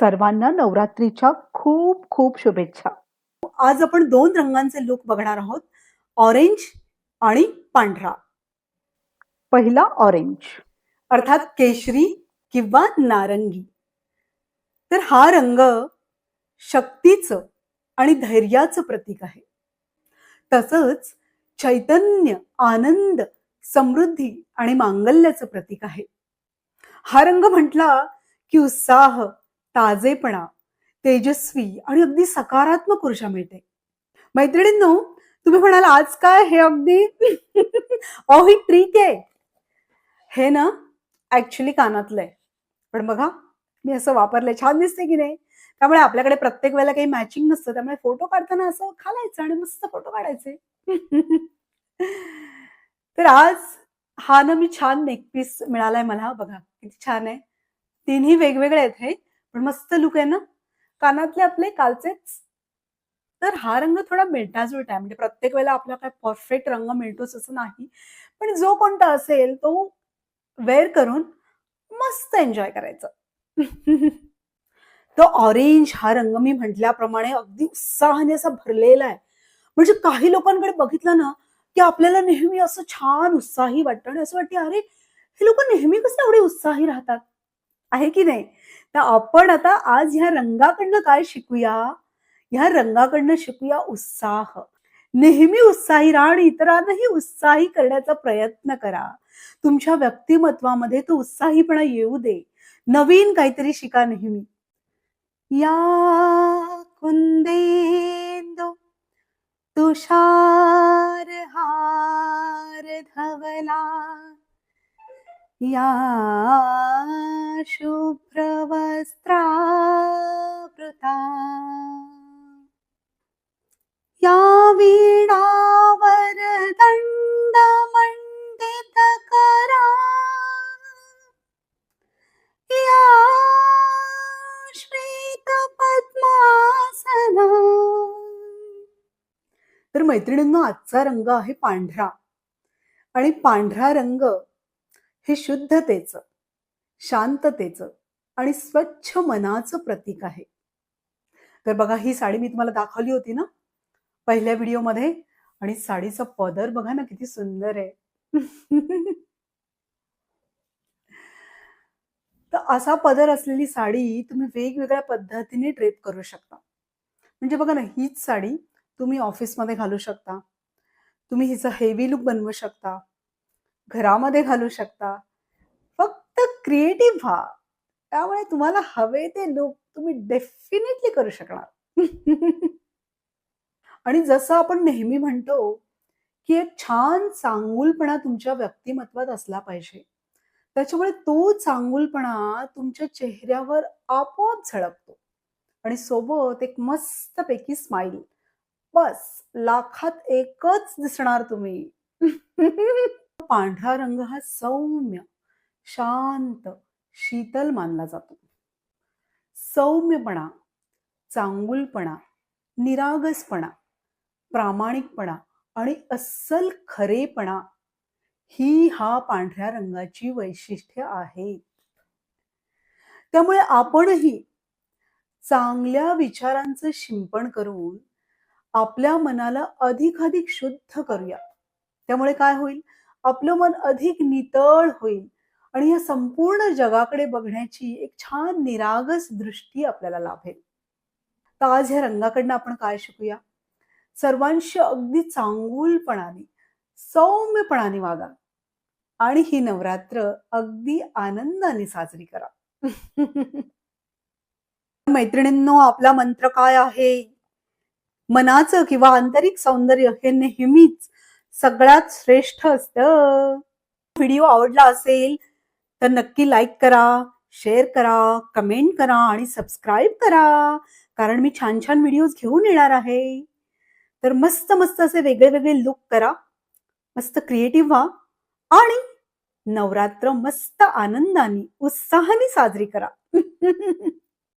सर्वांना नवरात्रीच्या खूप खूप शुभेच्छा. आज आपण दोन रंगांचे लूक बघणार आहोत. ऑरेंज आणि पांढरा. पहिला ऑरेंज. अर्थात केशरी किंवा नारंगी. तर हा रंग शक्तीचं आणि धैर्याचं प्रतीक आहे. तसंच चैतन्य आनंद समृद्धी आणि मांगल्याचं प्रतीक आहे. हा रंग म्हटला की उत्साह ताजेपणा तेजस्वी आणि अगदी सकारात्मक ऊर्जा मिळते. मैत्रिणींनो तुम्ही म्हणाल आज काय हे अगदी अहो ही ट्रिक आहे. हे ना ऍक्च्युली कानातलं आहे. पण बघा मी असं वापरलंय छान दिसते की नाही? त्यामुळे आपल्याकडे प्रत्येक वेळेला काही मॅचिंग नसतं त्यामुळे फोटो काढताना असं खालायचं आणि मस्त फोटो काढायचे. तर आज हा ना मी छान नेकपीस मिळालाय मला. बघा किती छान आहे. तिन्ही वेगवेगळे आहेत हे. पण मस्त लुक आहे ना. कानातले आपले कालचेच. तर हा रंग थोडा मिळताजुळता आहे म्हणजे प्रत्येक वेळेला आपला काय परफेक्ट रंग मिळतोच असं नाही. पण जो कोणता असेल तो वेअर करून मस्त एन्जॉय करायचं. तो ऑरेंज हा रंग मी म्हटल्याप्रमाणे अगदी उत्साहाने असा भरलेला आहे. म्हणजे काही लोकांकडे बघितलं ना की आपल्याला नेहमी असं छान उत्साही वाटतं. आणि असं वाटतं अरे हे लोक नेहमी कसं एवढे उत्साही राहतात? आहे की नाही? तर आपण आता आज ह्या रंगाकडनं काय शिकूया? ह्या रंगाकडनं शिकूया उत्साह. नेहमी उत्साही राहा आणि इतरांनाही उत्साही करण्याचा प्रयत्न करा. तुमच्या व्यक्तिमत्वामध्ये तो उत्साहीपणा येऊ दे. नवीन काहीतरी शिका नेहमी. या कुंदेंदो तुषार या शुभ्रवस्त्रावृता या वीणावर मंडित करा। या श्रीतपद्मासना तर मैत्रिणींना आजचा रंग आहे पांढरा. आणि पांढरा रंग हे शुद्धतेचं शांततेचं आणि स्वच्छ मनाचं प्रतीक आहे. तर बघा ही साडी मी तुम्हाला दाखवली होती ना पहिल्या व्हिडिओमध्ये. आणि साडीचा पदर बघा ना किती सुंदर आहे. तर असा पदर असलेली साडी तुम्ही वेगवेगळ्या पद्धतीने ड्रेप करू शकता. म्हणजे बघा ना हीच साडी तुम्ही ऑफिसमध्ये घालू शकता. तुम्ही हिचं हेवी लुक बनवू शकता. घरामध्ये घालू शकता. फक्त क्रिएटिव्ह व्हा. त्यामुळे तुम्हाला हवे ते लुक तुम्ही डेफिनेटली करू शकणार. आणि जसं आपण नेहमी म्हणतो की एक छान चांगुलपणा तुमच्या व्यक्तिमत्वात असला पाहिजे. त्याच्यामुळे तो चांगुलपणा तुमच्या चेहऱ्यावर आपोआप झळकतो. आणि सोबत एक मस्तपैकी स्माईल बस लाखात एकच दिसणार तुम्ही. पांढरा रंग हा सौम्य शांत शीतल मानला जातो. सौम्यपणा चांगुलपणा निरागसपणा प्रामाणिकपणा आणि अस्सल खरेपणा ही हा पांढऱ्या रंगाची वैशिष्ट्य आहेत. त्यामुळे आपणही चांगल्या विचारांचं शिंपण करून आपल्या मनाला अधिकाधिक शुद्ध करूया. त्यामुळे काय होईल? आपलं मन अधिक नितळ होईल. आणि या संपूर्ण जगाकडे बघण्याची एक छान निरागस दृष्टी आपल्याला लाभेल. तर आज ह्या रंगाकडनं आपण काय शिकूया? सर्वांशी अगदी चांगुलपणाने सौम्यपणाने वागा. आणि ही नवरात्र अगदी आनंदाने साजरी करा. मैत्रिणींनो आपला मंत्र काय आहे? मनाचं किंवा आंतरिक सौंदर्य हे नेहमीच सगळ्यात श्रेष्ठ असतं. व्हिडिओ आवडला असेल तर नक्की लाईक करा शेअर करा कमेंट करा आणि सबस्क्राईब करा. कारण मी छान छान व्हिडिओज घेऊन येणार आहे. तर मस्त मस्त असे वेगळे वेगळे लुक करा. मस्त क्रिएटिव्ह व्हा. आणि नवरात्र मस्त आनंदाने उत्साहाने साजरी करा.